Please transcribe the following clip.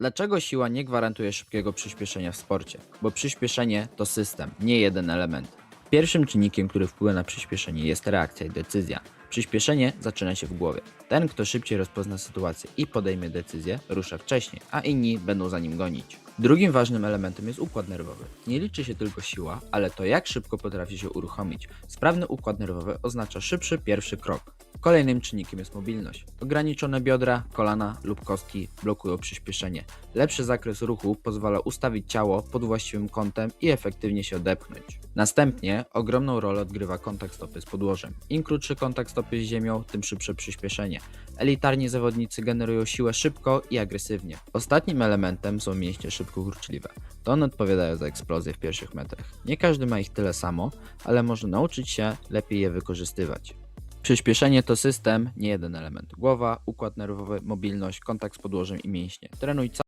Dlaczego siła nie gwarantuje szybkiego przyspieszenia w sporcie? Bo przyspieszenie to system, nie jeden element. Pierwszym czynnikiem, który wpływa na przyspieszenie jest reakcja i decyzja. Przyspieszenie zaczyna się w głowie. Ten, kto szybciej rozpozna sytuację i podejmie decyzję, rusza wcześniej, a inni będą za nim gonić. Drugim ważnym elementem jest układ nerwowy. Nie liczy się tylko siła, ale to jak szybko potrafi się uruchomić. Sprawny układ nerwowy oznacza szybszy pierwszy krok. Kolejnym czynnikiem jest mobilność. Ograniczone biodra, kolana lub kostki blokują przyspieszenie. Lepszy zakres ruchu pozwala ustawić ciało pod właściwym kątem i efektywnie się odepchnąć. Następnie ogromną rolę odgrywa kontakt stopy z podłożem. Im krótszy kontakt stopy z ziemią, tym szybsze przyspieszenie. Elitarni zawodnicy generują siłę szybko i agresywnie. Ostatnim elementem są mięśnie szybko kurczliwe. To one odpowiadają za eksplozję w pierwszych metrach. Nie każdy ma ich tyle samo, ale może nauczyć się lepiej je wykorzystywać. Przyspieszenie to system, nie jeden element. Głowa, układ nerwowy, mobilność, kontakt z podłożem i mięśnie. Trenuj